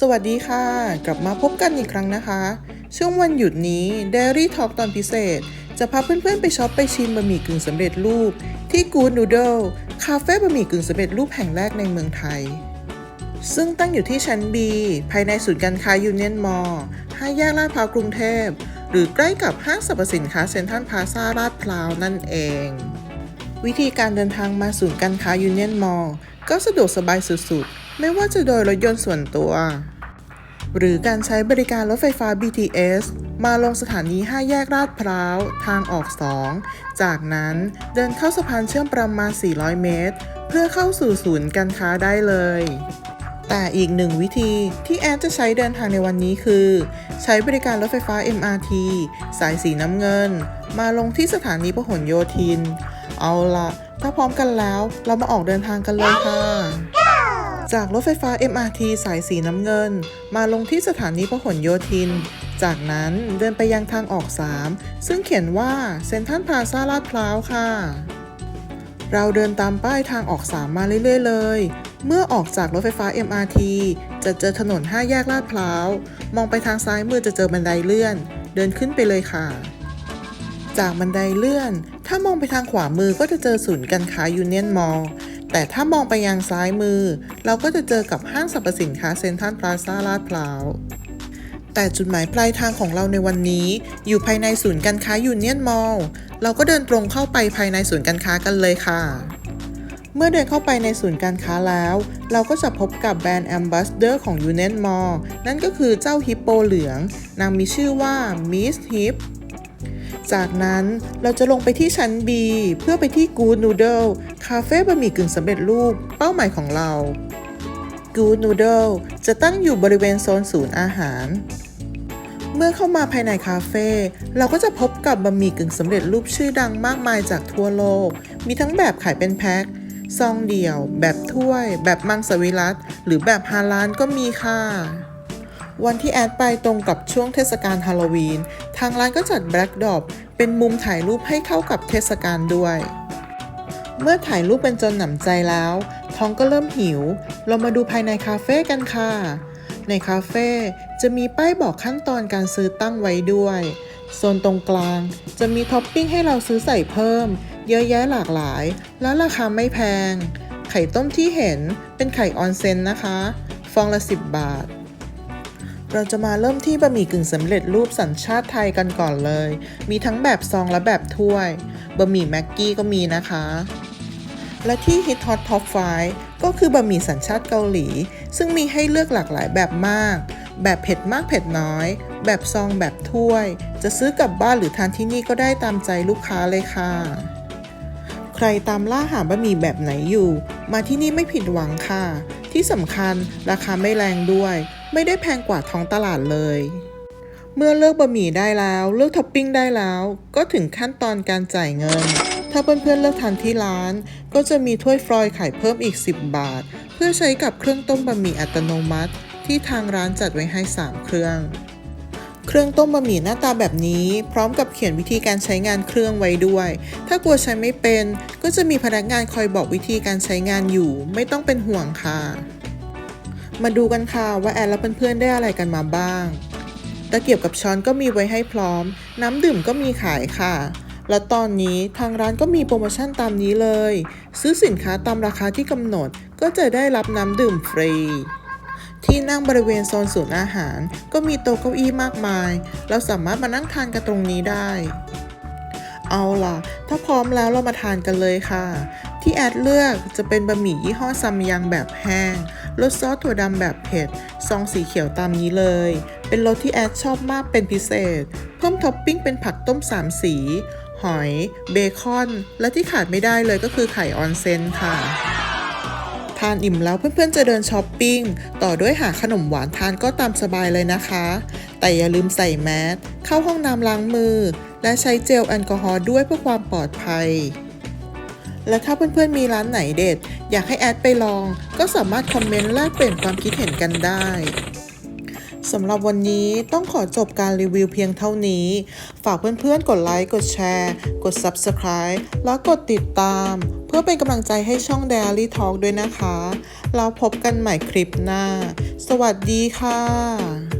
สวัสดีค่ะ กลับมาพบกันอีกครั้งนะคะ ช่วงวันหยุดนี้ Dairy Talk ตอนพิเศษ จะพาเพื่อนๆไปช็อปไปชิมบะหมี่กึ่งสำเร็จรูป ที่ Good Noodle คาเฟ่บะหมี่กึ่งสำเร็จรูปแห่งแรกในเมืองไทย ซึ่งตั้งอยู่ที่ชั้น B ภายในศูนย์การค้ายูเนียนมอลล์ห้าแยกลาดพร้าวกรุงเทพ หรือใกล้กับห้างสรรพสินค้าเซ็นทรัลพลาซ่าลาดพร้าวนั่นเอง วิธีการเดินทางมาศูนย์การค้ายูเนียนมอลล์ก็สะดวกสบายสุดๆ ไม่ว่าจะโดยรถยนต์ส่วนตัว หรือการใช้บริการรถไฟฟ้า BTS มาลงสถานี 5 แยกลาดพร้าว ทางออก 2 จากนั้นเดินเข้าสะพานเชื่อมประมาณ 400 เมตร เพื่อเข้าสู่ศูนย์การค้าได้เลย แต่อีกหนึ่งวิธีที่แอนจะใช้เดินทางในวันนี้คือ ใช้บริการรถไฟฟ้า MRT สายสีน้ำเงิน มาลงที่สถานีพหลโยธิน เอาละถ้าพร้อมกันแล้วเรามาออกเดินทางกันเลยค่ะ จากรถไฟฟ้า MRT สายสีน้ำเงิน มาลงที่สถานีพหลโยธิน จากนั้นเดินไปยังทางออก 3 ซึ่งเขียนว่าเซ็นทรัลพาซาลาดพร้าวค่ะ เราเดินตามป้ายทางออก 3 มาเรื่อยๆ เลย เมื่อออกจากรถไฟฟ้า MRT จะเจอถนน 5 แยกลาดพร้าว มองไปทางซ้ายมือจะเจอบันไดเลื่อน เดินขึ้นไปเลยค่ะจากบันไดเลื่อน ถ้ามองไปทางขวามือก็จะเจอศูนย์การค้ายูเนียนมอลล์ แต่ถ้ามองไปยังซ้ายมือ เราก็จะเจอกับห้างสรรพสินค้าเซ็นทรัลพลาซ่าลาดพร้าวแต่จุดหมายปลายทางของเราในวันนี้ อยู่ภายในศูนย์การค้ายูเนียนมอลล์เราก็เดินตรงเข้าไปภายในศูนย์การค้ากันเลยค่ะ เมื่อเดินเข้าไปในศูนย์การค้าแล้ว เราก็จะพบกับแบรนด์แอมบ s สเดอร์ของ Union Mall นั่นก็คือเจ้าฮิปโปเหลือง นางมีชื่อว่า Miss Hip จากนั้นเราจะลงไปที่ชั้น B เพื่อไปที่ Good Noodle คาเฟ่บะหมี่กึ่งสำเร็จรูปเป้าหมายของเรา Good Noodle จะตั้งอยู่บริเวณโซนศูนย์อาหาร เมื่อเข้ามาภายในคาเฟ่เราก็จะพบกับบะหมี่กึ่งสำเร็จรูปชื่อดังมากมายจากทั่วโลก มีทั้งแบบขายเป็นแพ็คซองเดี่ยว แบบถ้วย แบบมังสวิรัตหรือแบบฮาลานก็มีค่ะ วันที่แอดไปตรงกับช่วงเทศกาลฮาโลวีน ทางร้านก็จัดแบล็กดอปเป็นมุมถ่ายรูปให้เข้ากับเทศกาลด้วย เมื่อถ่ายรูปเป็นจนหนำใจแล้ว ท้องก็เริ่มหิว เรามาดูภายในคาเฟ่กันค่ะ ในคาเฟ่จะมีป้ายบอกขั้นตอนการซื้อตั้งไว้ด้วย โซนตรงกลางจะมีท็อปปิ้งให้เราซื้อใส่เพิ่ม เยอะแยะหลากหลาย และราคาไม่แพง ไข่ต้มที่เห็นเป็นไข่ออนเซนนะคะ ฟองละ 10 บาท เราจะมาเริ่มที่บะหมี่กึ่งสำเร็จรูปสัญชาติไทยกันก่อนเลย มีทั้งแบบซองและแบบถ้วย บะหมี่แม็กกี้ก็มีนะคะ และที่ฮิตฮอตท็อปไฟก็คือบะหมี่สัญชาติเกาหลี ซึ่งมีให้เลือกหลากหลายแบบมาก แบบเผ็ดมากเผ็ดน้อย แบบซองแบบถ้วย จะซื้อกลับบ้านหรือทานที่นี่ก็ได้ตามใจลูกค้าเลยค่ะ ใครตามล่าหาบะหมี่แบบไหนอยู่ มาที่นี่ไม่ผิดหวังค่ะ ที่สำคัญราคาไม่แรงด้วย ไม่ได้แพงกว่าท้องตลาดเลย เมื่อเลือกบะหมี่ได้แล้ว เลือกท็อปปิ้งได้แล้ว ก็ถึงขั้นตอนการจ่ายเงิน ถ้าเพื่อนๆเลือกทานที่ร้าน ก็จะมีถ้วยฟรอยขายเพิ่มอีก 10 บาท เพื่อใช้กับเครื่องต้มบะหมี่อัตโนมัติ ที่ทางร้านจัดไว้ให้ 3 เครื่องเครื่องต้มบะหมี่หน้าตาแบบนี้ พร้อมกับเขียนวิธีการใช้งานเครื่องไว้ด้วย ถ้ากลัวใช้ไม่เป็น ก็จะมีพนักงานคอยบอกวิธีการใช้งานอยู่ ไม่ต้องเป็นห่วงค่ะ มาดูกันค่ะว่าแอนและเพื่อนๆได้อะไรกันมาบ้าง ตะเกียบกับช้อนก็มีไว้ให้พร้อม น้ำดื่มก็มีขายค่ะ แล้วตอนนี้ทางร้านก็มีโปรโมชั่นตามนี้เลย ซื้อสินค้าตามราคาที่กำหนดก็จะได้รับน้ำดื่มฟรี ที่นั่งบริเวณโซนศูนย์อาหาร ก็มีโต๊ะเก้าอี้มากมาย เราสามารถมานั่งทานกันตรงนี้ได้เอาล่ะ ถ้าพร้อมแล้วเรามาทานกันเลยค่ะ ที่แอดเลือกจะเป็นบะหมี่ยี่ห้อซัมยังแบบแห้งรสซอสถั่วดำแบบเผ็ด ซองสีเขียวตามนี้เลย เป็นรสที่แอดชอบมากเป็นพิเศษ เพิ่มท็อปปิ้งเป็นผักต้มสามสี หอย เบคอน และที่ขาดไม่ได้เลยก็คือไข่ออนเซนค่ะ ทานอิ่มแล้วเพื่อนๆจะเดินช้อปปิ้ง ต่อด้วยหาขนมหวานทานก็ตามสบายเลยนะคะ แต่อย่าลืมใส่แมสเข้าห้องน้ำล้างมือ และใช้เจลแอลกอฮอล์ด้วยเพื่อความปลอดภัย และถ้าเพื่อนๆมีร้านไหนเด็ด อยากให้แอดไปลอง ก็สามารถคอมเมนต์แลกเปลี่ยนความคิดเห็นกันได้สำหรับวันนี้ต้องขอจบการรีวิวเพียงเท่านี้ ฝากเพื่อนๆ กดไลค์ กดแชร์ กด Subscribe แล้วกดติดตาม เพื่อเป็นกำลังใจให้ช่อง Daily Talk ด้วยนะคะแล้วพบกันใหม่คลิปหน้า สวัสดีค่ะ